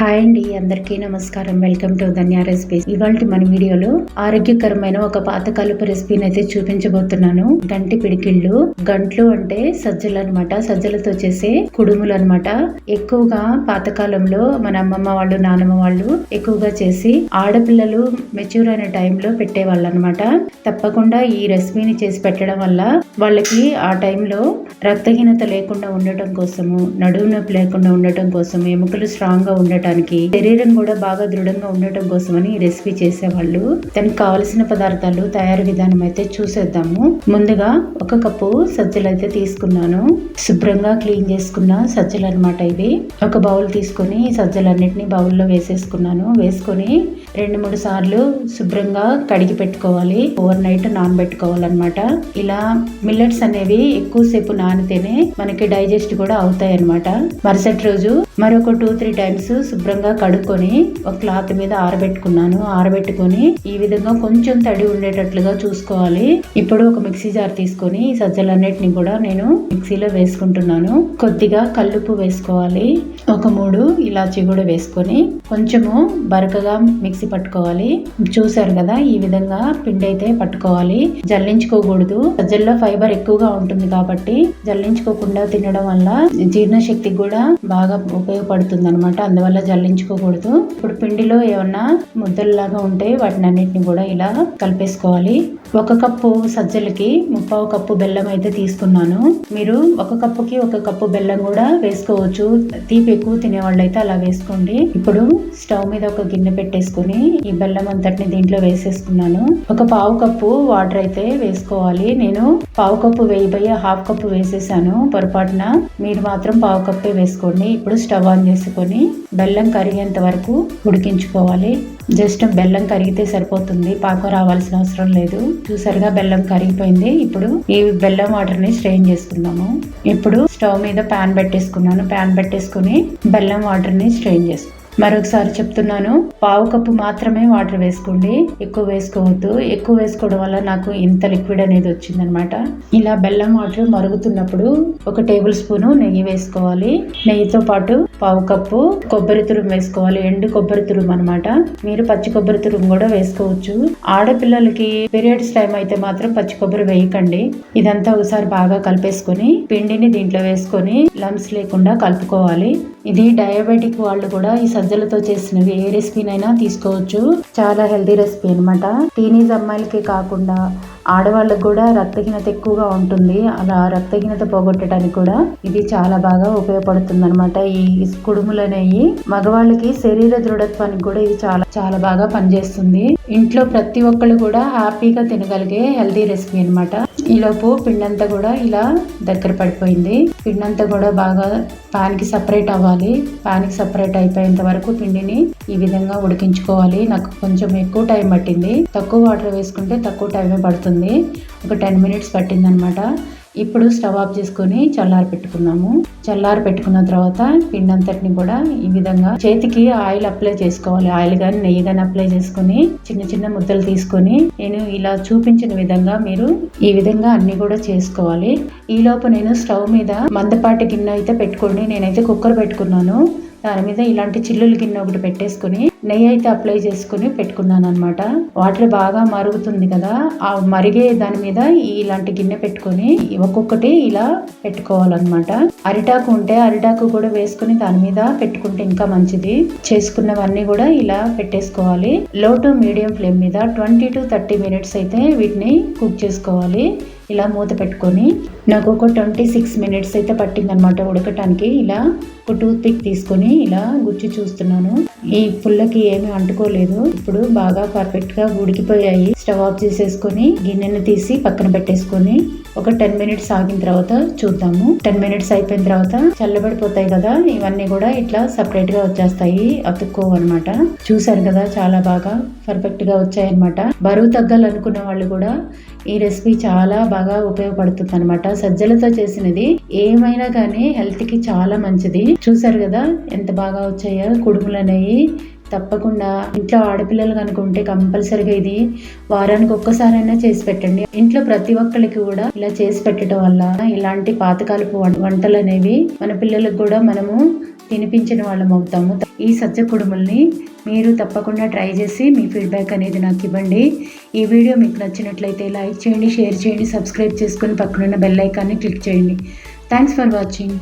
Hi అండి అందరికీ నమస్కారం. వెల్కమ్ టు ధన్య రెసిపీస్ ఇవాళ మన వీడియోలో ఆరోగ్యకరమైన ఒక పాతకాలపు రెసిపీని అయితే చూపించబోతున్నాను. గంటి పిడికిళ్ళు గంట్లు అంటే సజ్జలు అనమాట సజ్జలతో చేసే కుడుములు అనమాట ఎక్కువగా పాతకాలంలో మన అమ్మమ్మ వాళ్ళు నానమ్మ వాళ్ళు ఎక్కువగా చేసి ఆడపిల్లలు మెచ్యూర్ అయిన టైంలో పెట్టేవాళ్ళు అనమాట తప్పకుండా ఈ రెసిపీని చేసి పెట్టడం వల్ల వాళ్ళకి ఆ టైంలో రక్తహీనత లేకుండా ఉండటం కోసము నడుము నొప్పి లేకుండా ఉండటం కోసం ఎముకలు స్ట్రాంగ్గా ఉండటానికి శరీరం కూడా బాగా దృఢంగా ఉండటం కోసమని ఈ రెసిపీ చేసేవాళ్ళు. దానికి కావలసిన పదార్థాలు తయారు విధానం అయితే చూసేద్దాము. ముందుగా ఒక కప్పు సజ్జలు అయితే తీసుకున్నాను. శుభ్రంగా క్లీన్ చేసుకున్న సజ్జలు అనమాట ఇవి. ఒక బౌల్ తీసుకొని ఈ సజ్జలన్నిటిని బౌల్లో వేసేసుకున్నాను. వేసుకొని రెండు మూడు సార్లు శుభ్రంగా కడిగి పెట్టుకోవాలి. ఓవర్ నైట్ నానబెట్టుకోవాలన్నమాట. ఇలా మిల్లెట్స్ అనేవి ఎక్కువసేపు నానితేనే మనకి డైజెస్ట్ కూడా అవుతాయి అనమాట మరుసటి రోజు మరొక టూ త్రీ టైమ్స్ శుభ్రంగా కడుక్కొని ఒక క్లాత్ మీద ఆరబెట్టుకున్నాను. ఆరబెట్టుకొని ఈ విధంగా కొంచెం తడి ఉండేటట్లుగా చూసుకోవాలి. ఇప్పుడు ఒక మిక్సీ జార్ తీసుకొని ఈ సజ్జలన్నిటిని కూడా నేను మిక్సీలో వేసుకుంటున్నాను. కొద్దిగా కల్లుపు వేసుకోవాలి. ఒక మూడు ఇలాచి కూడా వేసుకొని కొంచెము బరకగా మిక్సీ పట్టుకోవాలి. చూసారు కదా ఈ విధంగా పిండి అయితే పట్టుకోవాలి. జల్లించుకోకూడదు. సజ్జల్లో ఫైబర్ ఎక్కువగా ఉంటుంది కాబట్టి జల్లించుకోకుండా తినడం వల్ల జీర్ణశక్తి కూడా బాగా ఉపయోగపడుతుంది అనమాట అందువల్ల జల్లించుకోకూడదు. ఇప్పుడు పిండిలో ఏమన్నా ముద్దల్లాగా ఉంటే వాటిని అన్నిటిని కూడా ఇలా కలిపేసుకోవాలి. ఒక కప్పు సజ్జలకి ముప్పావు కప్పు బెల్లం అయితే తీసుకున్నాను. మీరు ఒక కప్పుకి ఒక కప్పు బెల్లం కూడా వేసుకోవచ్చు. తీపి ఎక్కువ తినేవాళ్ళు అయితే అలా వేసుకోండి. ఇప్పుడు స్టవ్ మీద ఒక గిన్నె పెట్టేసుకుని ఈ బెల్లం అంతటిని దీంట్లో వేసేసుకున్నాను. ఒక పావు కప్పు వాటర్ అయితే వేసుకోవాలి. నేను పావు కప్పు వేయబోయే హాఫ్ కప్పు వేసేసాను. పొరపాటున మీరు మాత్రం పావు కప్పే వేసుకోండి. ఇప్పుడు స్టవ్ ఆన్ చేసుకొని బెల్లం కరిగేంత వరకు ఉడికించుకోవాలి. జస్ట్ బెల్లం కరిగితే సరిపోతుంది. పాకం రావాల్సిన అవసరం లేదు. చూసారుగా బెల్లం కరిగిపోయింది. ఇప్పుడు ఈ బెల్లం వాటర్ని స్ట్రెయిన్ చేసుకుందాము. ఇప్పుడు స్టవ్ మీద ప్యాన్ పెట్టేసుకున్నాను. ప్యాన్ పెట్టేసుకుని బెల్లం వాటర్ని స్ట్రెయిన్ చేసుకున్నాను మరొకసారి చెప్తున్నాను పావు కప్పు మాత్రమే వాటర్ వేసుకోండి. ఎక్కువ వేసుకోవద్దు. ఎక్కువ వేసుకోవడం వల్ల నాకు ఇంత లిక్విడ్ అనేది వచ్చిందనమాట. ఇలా బెల్లం వాటర్ మరుగుతున్నప్పుడు ఒక టేబుల్ స్పూన్ నెయ్యి వేసుకోవాలి. నెయ్యితో పాటు పావు కప్పు కొబ్బరి తురుము వేసుకోవాలి. ఎండు కొబ్బరి తురుము అనమాట. మీరు పచ్చి కొబ్బరి తురుము కూడా వేసుకోవచ్చు. ఆడపిల్లలకి పీరియడ్స్ టైం అయితే మాత్రం పచ్చి కొబ్బరి వేయకండి. ఇదంతా ఒకసారి బాగా కలిపేసుకొని పిండిని దీంట్లో వేసుకొని లమ్స్ లేకుండా కలుపుకోవాలి. ఇది డయాబెటిక్ వాళ్ళు కూడా ఈ సజ్జలతో చేసినవి ఏ రెసిపీనైనా తీసుకోవచ్చు. చాలా హెల్దీ రెసిపీ అనమాట టీనేజ్ అమ్మాయిలకి కాకుండా ఆడవాళ్ళకు కూడా రక్తహీనత ఎక్కువగా ఉంటుంది. అలా రక్తహీనత పోగొట్టడానికి కూడా ఇది చాలా బాగా ఉపయోగపడుతుంది అనమాట ఈ కుడుములు అనేవి మగవాళ్ళకి శరీర దృఢత్వానికి కూడా ఇది చాలా చాలా బాగా పనిచేస్తుంది. ఇంట్లో ప్రతి ఒక్కళ్ళు కూడా హ్యాపీగా తినగలిగే హెల్దీ రెసిపీ అనమాట ఈలోపు పిండంతా కూడా ఇలా దగ్గర పడిపోయింది. పిండంతా కూడా బాగా పాన్కి సపరేట్ అవ్వాలి. పాన్కి సపరేట్ అయిపోయేంత వరకు పిండిని ఈ విధంగా ఉడికించుకోవాలి. నాకు కొంచెం ఎక్కువ టైం పట్టింది. తక్కువ వాటర్ వేసుకుంటే తక్కువ టైమే పడుతుంది. ఒక టెన్ మినిట్స్ పట్టింది అనమాట ఇప్పుడు స్టవ్ ఆఫ్ చేసుకొని చల్లారి పెట్టుకున్నాము చల్లారి పెట్టుకున్న తర్వాత పిండి అంతటిని కూడా ఈ విధంగా చేతికి ఆయిల్ అప్లై చేసుకోవాలి. ఆయిల్ కానీ నెయ్యి కానీ అప్లై చేసుకొని చిన్న చిన్న ముద్దలు తీసుకొని నేను ఇలా చూపించిన విధంగా మీరు ఈ విధంగా అన్ని కూడా చేసుకోవాలి. ఈ నేను స్టవ్ మీద మందపాటి గిన్నె అయితే పెట్టుకోండి. నేనైతే కుక్కర్ పెట్టుకున్నాను. దాని మీద ఇలాంటి చిల్లుల గిన్నె ఒకటి పెట్టేసుకుని నెయ్యి అయితే అప్లై చేసుకుని పెట్టుకున్నాను అనమాట వాటర్ బాగా మరుగుతుంది కదా ఆ మరిగే దాని మీద ఇలాంటి గిన్నె పెట్టుకొని ఒక్కొక్కటి ఇలా పెట్టుకోవాలన్నమాట. అరిటాకు ఉంటే అరిటాకు కూడా వేసుకుని దాని మీద పెట్టుకుంటే ఇంకా మంచిది. చేసుకున్నవన్నీ కూడా ఇలా పెట్టేసుకోవాలి. లో టు మీడియం ఫ్లేమ్ మీద ట్వంటీ టు థర్టీ మినిట్స్ అయితే వీటిని కుక్ చేసుకోవాలి. ఇలా మూత పెట్టుకొని నాకు ఒక ట్వంటీ సిక్స్ మినిట్స్ అయితే పట్టిందనమాట ఉడకటానికి. ఇలా ఒక టూత్ పిక్ తీసుకొని ఇలా గుచ్చి చూస్తున్నాను. ఈ పుల్లకి ఏమి అంటుకోలేదు. ఇప్పుడు బాగా పర్ఫెక్ట్గా ఉడికిపోయాయి. స్టవ్ ఆఫ్ చేసేసుకొని గిన్నెను తీసి పక్కన పెట్టేసుకొని ఒక టెన్ మినిట్స్ ఆగిన తర్వాత చూద్దాము. టెన్ మినిట్స్ అయిపోయిన తర్వాత చల్లబడిపోతాయి కదా ఇవన్నీ కూడా ఇట్లా సపరేట్గా వచ్చేస్తాయి. అతుక్కోవు అనమాట చూసారు కదా చాలా బాగా పర్ఫెక్ట్గా వచ్చాయన్నమాట. బరువు తగ్గాలనుకున్న వాళ్ళు కూడా ఈ రెసిపీ చాలా బాగా ఉపయోగపడుతుంది అనమాట సజ్జలతో చేసినది ఏమైనా కానీ హెల్త్కి చాలా మంచిది. చూసారు కదా ఎంత బాగా వచ్చాయో కుడుములు అనేవి తప్పకుండా ఇంట్లో ఆడపిల్లలు కనుక ఉంటే కంపల్సరిగా ఇది వారానికి ఒక్కసారైనా చేసి పెట్టండి. ఇంట్లో ప్రతి ఒక్కరికి కూడా ఇలా చేసి పెట్టడం వల్ల ఇలాంటి పాతకాలపు వంటలు అనేవి మన పిల్లలకు కూడా మనము తినిపించిన వాళ్ళం అవుతాము. ఈ సజ్జ కుడుముల్ని మీరు తప్పకుండా ట్రై చేసి మీ ఫీడ్బ్యాక్ అనేది నాకు ఇవ్వండి. ఈ వీడియో మీకు నచ్చినట్లయితే లైక్ చేయండి షేర్ చేయండి సబ్స్క్రైబ్ చేసుకుని పక్కనున్న బెల్ ఐకాన్ని క్లిక్ చేయండి. Thanks for watching.